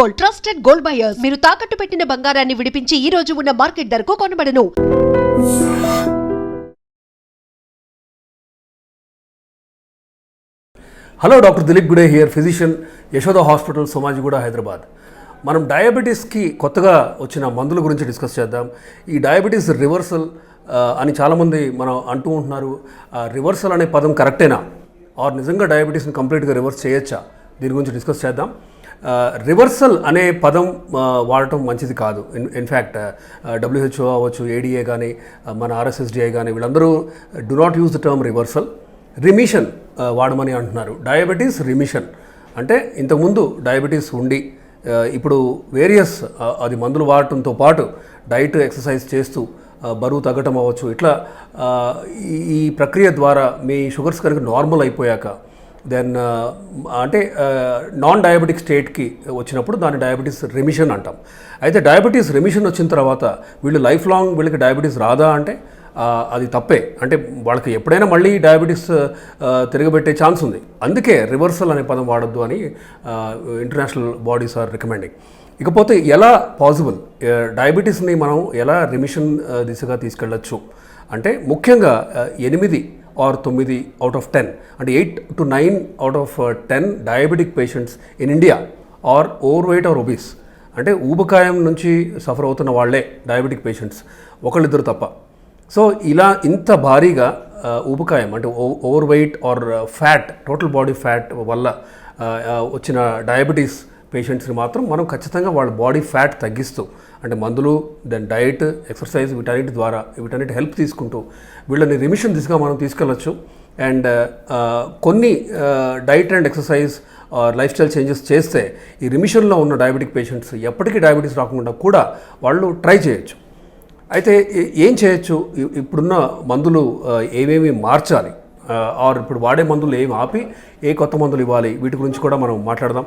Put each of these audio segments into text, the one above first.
Gold trusted gold buyers. మీరు తాకట్టు పెట్టిన బంగారాన్ని విడిపించి ఈ రోజు ఉన్న మార్కెట్ ధరకు కొనబడను. Hello doctor Dilip Gude here physician Yashoda hospital Somajiguda Hyderabad మనం డయాబెటీస్కి కొత్తగా వచ్చిన మందుల గురించి డిస్కస్ చేద్దాం. ఈ డయాబెటీస్ రివర్సల్ అని చాలామంది మనం అంటూ ఉంటున్నారు. ఆ, రివర్సల్ అనే పదం కరెక్టేనా? ఆర్ నిజంగా డయాబెటీస్ని కంప్లీట్గా రివర్స్ చేయొచ్చా? దీని గురించి డిస్కస్ చేద్దాం. రివర్సల్ అనే పదం వాడటం మంచిది కాదు. ఇన్ ఇన్ఫ్యాక్ట్ డబ్ల్యూహెచ్ఓ అవ్వచ్చు ఏడిఏ కానీ మన ఆర్ఎస్ఎస్డిఐ కానీ వీళ్ళందరూ do not use the term reversal remission వాడమని అంటున్నారు. డయాబెటీస్ రిమిషన్ అంటే ఇంతకుముందు డయాబెటీస్ ఉండి ఇప్పుడు వేరియస్ అది మందులు వాడటంతో పాటు డైట్ ఎక్సర్సైజ్ చేస్తూ బరువు తగ్గటం అవ్వచ్చు. ఇట్లా ఈ ఈ ప్రక్రియ ద్వారా మీ షుగర్స్ కనుక నార్మల్ అయిపోయాక దెన్ uh, అంటే నాన్ డయాబెటిక్ స్టేట్కి వచ్చినప్పుడు దాన్ని డయాబెటీస్ రెమిషన్ అంటాం. అయితే డయాబెటీస్ రెమిషన్ వచ్చిన తర్వాత వీళ్ళు లైఫ్ లాంగ్ వీళ్ళకి డయాబెటీస్ రాదా అంటే అది తప్పే. అంటే వాళ్ళకి ఎప్పుడైనా మళ్ళీ డయాబెటీస్ uh, తిరగబెట్టే ఛాన్స్ ఉంది. అందుకే రివర్సల్ అనే పదం వాడొద్దు అని ఇంటర్నేషనల్ బాడీస్ ఆర్ రికమెండింగ్ ఇకపోతే ఎలా పాసిబుల్ డయాబెటీస్ని uh, మనం ఎలా రిమిషన్ దిశగా తీసుకెళ్ళచ్చు? అంటే ముఖ్యంగా ఎనిమిది ఆర్ తొమ్మిది అవుట్ ఆఫ్ టెన్ అంటే eight to nine out of ten diabetic patients in India are overweight or obese అంటే ఊబకాయం నుంచి సఫర్ అవుతున్న వాళ్ళే డయాబెటిక్ పేషెంట్స్ ఒకళ్ళిద్దరు తప్ప. సో ఇలా ఇంత భారీగా uh, ఊబకాయం అంటే overweight or fat total body fat వల్ల uh, uh, వచ్చిన డయాబెటీస్ పేషెంట్స్ని మాత్రం మనం ఖచ్చితంగా వాళ్ళ బాడీ ఫ్యాట్ తగ్గిస్తూ అంటే మందులు దెన్ డైట్ ఎక్సర్సైజ్ వీటన్నిటి ద్వారా వీటన్నిటి హెల్ప్ తీసుకుంటూ వీళ్ళని రిమిషన్ దిశగా మనం తీసుకెళ్ళచ్చు. అండ్ uh, uh, కొన్ని diet and exercise lifestyle changes చేస్తే ఈ రిమిషన్లో ఉన్న డయాబెటిక్ పేషెంట్స్ ఎప్పటికీ డయాబెటీస్ రాకుండా కూడా వాళ్ళు ట్రై చేయొచ్చు. అయితే ఏం చేయొచ్చు? ఇప్పుడున్న మందులు uh, ఏమేమి మార్చాలి? ఆర్ ఇప్పుడు వాడే మందులు ఏమి ఆపి ఏ కొత్త మందులు ఇవ్వాలి? వీటి గురించి కూడా మనం మాట్లాడదాం.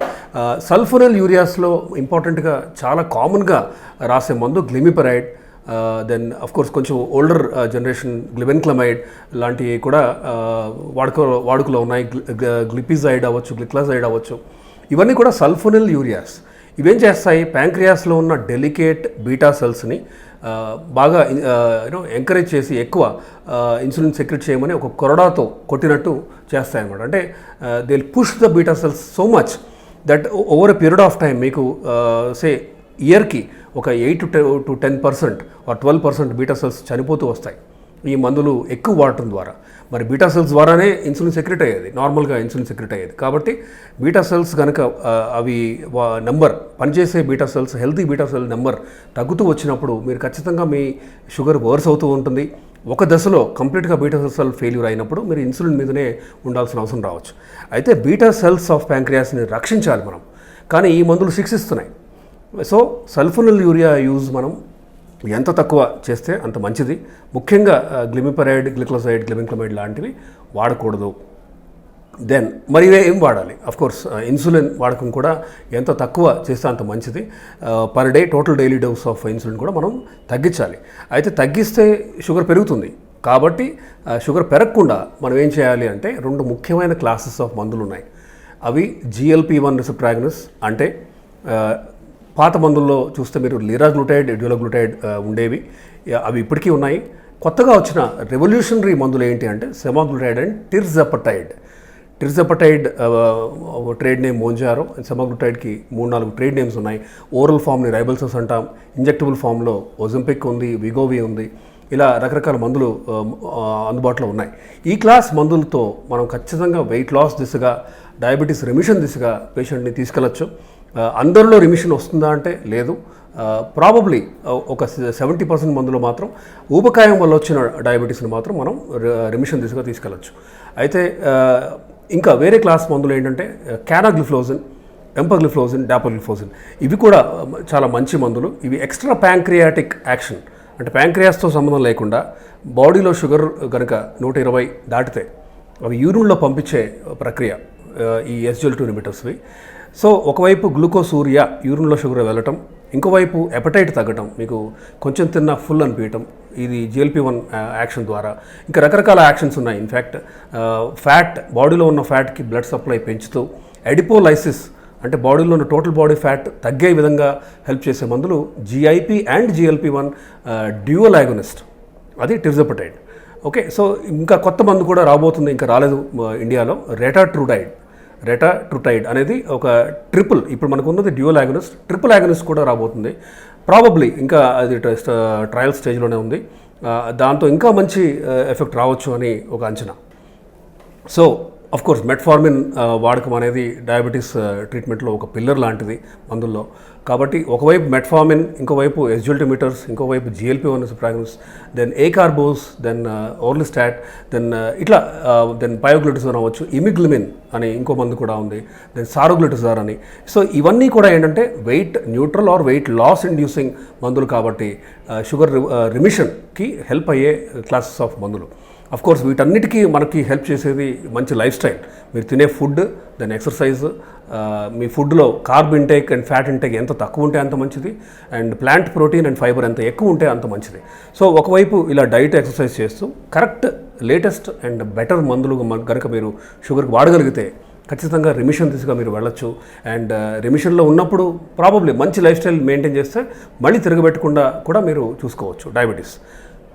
సల్ఫోనల్ యూరియాస్లో ఇంపార్టెంట్గా చాలా కామన్గా రాసే మందు గ్లిమిపరైడ్ దెన్ కోర్స్ కొంచెం ఓల్డర్ జనరేషన్ గ్లిబెన్క్లమైడ్ లాంటివి కూడా వాడుక వాడుకలో ఉన్నాయి. గ్లిపిజైడ్ అవ్వచ్చు గ్లిక్లాజైడ్ అవ్వచ్చు. ఇవన్నీ కూడా సల్ఫోనిల్ యూరియాస్. ఇవేం చేస్తాయి? ప్యాంక్రియాస్లో ఉన్న డెలికేట్ బీటా సెల్స్ని బాగా యూనో ఎంకరేజ్ చేసి ఎక్కువ ఇన్సులిన్ సెక్రెట్ చేయమని ఒక కొరడాతో కొట్టినట్టు చేస్తాయి అనమాట అంటే they push the beta cells so much that over a period of time మీకు సే ఇయర్కి ఒక eight to to ten percent or twelve percent beta cells చనిపోతూ వస్తాయి. ఈ మందులు ఎక్కువ వాడటం ద్వారా. మరి బీటా సెల్స్ ద్వారానే ఇన్సులిన్ సెక్రెట్ అయ్యేది. నార్మల్గా ఇన్సులిన్ సెక్రెట్ అయ్యేది. కాబట్టి బీటా సెల్స్ కనుక అవి నెంబర్ పనిచేసే beta cells healthy beta cell number తగ్గుతూ వచ్చినప్పుడు మీరు ఖచ్చితంగా మీ షుగర్ వర్స్ అవుతూ ఉంటుంది. ఒక దశలో కంప్లీట్గా బీటా సెల్ ఫెయిల్యూర్ అయినప్పుడు మీరు ఇన్సులిన్ మీదనే ఉండాల్సిన అవసరం రావచ్చు. అయితే బీటా సెల్స్ ఆఫ్ ప్యాంక్రియాస్ని రక్షించాలి మనం. కానీ ఈ మందులు శిక్షిస్తున్నాయి. సో సల్ఫోనల్ యూరియా యూజ్ మనం ఎంత తక్కువ చేస్తే అంత మంచిది. ముఖ్యంగా గ్లిమిపరైడ్ గ్లిక్లోసైడ్ గ్లిమిక్లమైడ్ లాంటివి వాడకూడదు. దెన్ మరి ఏం వాడాలి? అఫ్ కోర్స్ ఇన్సులిన్ వాడకం కూడా ఎంత తక్కువ చేస్తే అంత మంచిది. Per day total daily dose of insulin కూడా మనం తగ్గించాలి. అయితే తగ్గిస్తే షుగర్ పెరుగుతుంది. కాబట్టి షుగర్ పెరగకుండా మనం ఏం చేయాలి అంటే రెండు ముఖ్యమైన క్లాసెస్ ఆఫ్ మందులు ఉన్నాయి అవి జిఎల్పి వన్ రిసెప్ట్రాగ్నస్ అంటే పాత మందుల్లో చూస్తే మీరు లీరాగ్లూటైడ్ డ్యూలోగ్లూటైడ్ ఉండేవి. అవి ఇప్పటికీ ఉన్నాయి. కొత్తగా వచ్చిన రెవల్యూషనరీ మందులు ఏంటి అంటే semaglutide and tirzepatide. Tirzepatide trade name Mounjaro సెమాగ్లూటైడ్కి మూడు నాలుగు ట్రేడ్ నేమ్స్ ఉన్నాయి. ఓరల్ ఫామ్ని రైబల్సస్ అంటాం. ఇంజెక్టబుల్ ఫామ్లో ఒజంపిక్ ఉంది విగోవి ఉంది. ఇలా రకరకాల మందులు అందుబాటులో ఉన్నాయి. ఈ క్లాస్ మందులతో మనం ఖచ్చితంగా వెయిట్ లాస్ దిశగా డయాబెటీస్ రెమిషన్ దిశగా పేషెంట్ని తీసుకెళ్ళచ్చు. అందరిలో రిమిషన్ వస్తుందా అంటే లేదు. ప్రాబబ్లీ ఒక సెవెంటీ పర్సెంట్ మందులో మాత్రం ఊబకాయం వల్ల వచ్చిన డయాబెటీస్ని మాత్రం మనం రిమిషన్ దిశగా తీసుకెళ్ళచ్చు. అయితే ఇంకా వేరే క్లాస్ మందులు ఏంటంటే క్యానాగ్లిఫ్లోజన్ ఎంపగ్లిఫ్లోజన్ డాపగ్లిఫ్లోజన్ ఇవి కూడా చాలా మంచి మందులు. ఇవి ఎక్స్ట్రా ప్యాంక్రియాటిక్ యాక్షన్ అంటే ప్యాంక్రియాస్తో సంబంధం లేకుండా బాడీలో షుగర్ కనుక నూట ఇరవై దాటితే అవి యూరిన్లో పంపించే ప్రక్రియ ఈ ఎస్జిఎల్ టూ ఇన్హిబిటర్స్వి సో ఒకవైపు గ్లూకోసూరియా యూరిన్లో షుగర్ వెళ్ళటం ఇంకోవైపు ఎపటైట్ తగ్గటం మీకు కొంచెం తిన్న ఫుల్ అనిపించటం ఇది జిఎల్పి వన్ యాక్షన్ ద్వారా. ఇంకా రకరకాల యాక్షన్స్ ఉన్నాయి. ఇన్ఫ్యాక్ట్ ఫ్యాట్ బాడీలో ఉన్న ఫ్యాట్కి బ్లడ్ సప్లై పెంచుతూ ఎడిపోలైసిస్ అంటే బాడీలో ఉన్న టోటల్ బాడీ ఫ్యాట్ తగ్గే విధంగా హెల్ప్ చేసే మందులు GIP and GLP one dual agonist. అది టిర్జపటైడ్. ఓకే సో ఇంకా కొత్త మందు కూడా రాబోతుంది ఇంకా రాలేదు ఆ, ఇండియాలో. రెటాట్రుడైడ్ రెటాట్రుటైడ్ అనేది ఒక ట్రిపుల్ ఇప్పుడు మనకు ఉన్నది డ్యూయల్ యాగనిస్ట్ ట్రిపుల్ యాగనిస్ట్ కూడా రాబోతుంది. ప్రాబబ్లీ ఇంకా అది ట్రయల్ స్టేజ్లోనే ఉంది. దాంతో ఇంకా మంచి ఎఫెక్ట్ రావచ్చు అని ఒక అంచనా. సో అఫ్ కోర్స్ మెట్ఫార్మిన్ వాడకం అనేది డయాబెటీస్ ట్రీట్మెంట్లో uh, ఒక పిల్లర్ లాంటిది మందుల్లో కాబట్టి ఒకవైపు మెట్ఫార్మిన్ ఇంకోవైపు ఎస్జుల్టిమీటర్స్ ఇంకోవైపు GLP one ప్రాగ్నస్ then acarbose then orlistat then ఇట్లా uh, దెన్ పయోగ్లిటిజార్ అవ్వచ్చు ఇమిగ్లిమిన్ అని ఇంకో మందు కూడా ఉంది దెన్ సారోగ్లిటిజార్ అని. సో ఇవన్నీ కూడా ఏంటంటే weight neutral or weight loss inducing మందులు కాబట్టి షుగర్ రిమిషన్కి హెల్ప్ అయ్యే క్లాసెస్ ఆఫ్ మందులు. కోర్స్ వీటన్నిటికీ మనకి హెల్ప్ చేసేది మంచి లైఫ్ స్టైల్ మీరు తినే ఫుడ్ దెన్ ఎక్సర్సైజ్ మీ ఫుడ్లో carb intake and fat intake ఎంత తక్కువ ఉంటే అంత మంచిది. And plant protein and fibre ఎంత ఎక్కువ ఉంటే అంత మంచిది. సో ఒకవైపు ఇలా డైట్ ఎక్సర్సైజ్ చేస్తూ కరెక్ట్ లేటెస్ట్ అండ్ బెటర్ మందులు కనుక మీరు షుగర్కి వాడగలిగితే ఖచ్చితంగా రిమిషన్ దిశగా మీరు వెళ్ళొచ్చు. అండ్ రిమిషన్లో ఉన్నప్పుడు ప్రాబబ్లీ మంచి లైఫ్ స్టైల్ మెయింటైన్ చేస్తే మళ్ళీ తిరగబెట్టకుండా కూడా మీరు చూసుకోవచ్చు. Diabetes